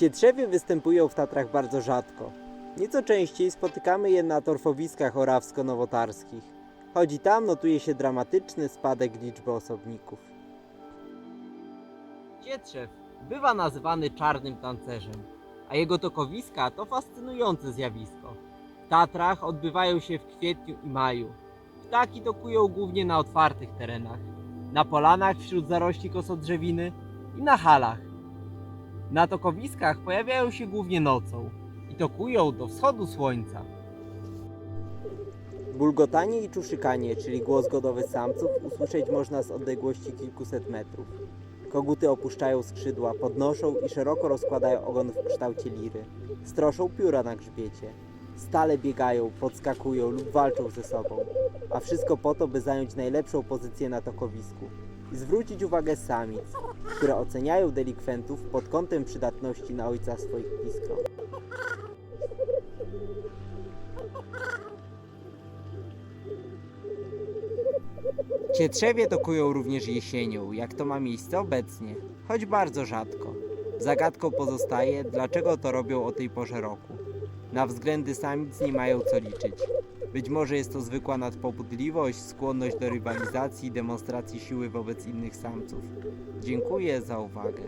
Cietrzewie występują w Tatrach bardzo rzadko. Nieco częściej spotykamy je na torfowiskach orawsko-nowotarskich. Choć i tam notuje się dramatyczny spadek liczby osobników. Cietrzew bywa nazywany czarnym tancerzem, a jego tokowiska to fascynujące zjawisko. W Tatrach odbywają się w kwietniu i maju. Ptaki tokują głównie na otwartych terenach, na polanach wśród zarośli kosodrzewiny i na halach. Na tokowiskach pojawiają się głównie nocą i tokują do wschodu słońca. Bulgotanie i czuszykanie, czyli głos godowy samców, usłyszeć można z odległości kilkuset metrów. Koguty opuszczają skrzydła, podnoszą i szeroko rozkładają ogon w kształcie liry. Stroszą pióra na grzbiecie. Stale biegają, podskakują lub walczą ze sobą. A wszystko po to, by zająć najlepszą pozycję na tokowisku i zwrócić uwagę samic, które oceniają delikwentów pod kątem przydatności na ojca swoich piskron. Cietrzewie tokują również jesienią, jak to ma miejsce obecnie, choć bardzo rzadko. Zagadką pozostaje, dlaczego to robią o tej porze roku. Na względy samic nie mają co liczyć. Być może jest to zwykła nadpobudliwość, skłonność do rywalizacji i demonstracji siły wobec innych samców. Dziękuję za uwagę.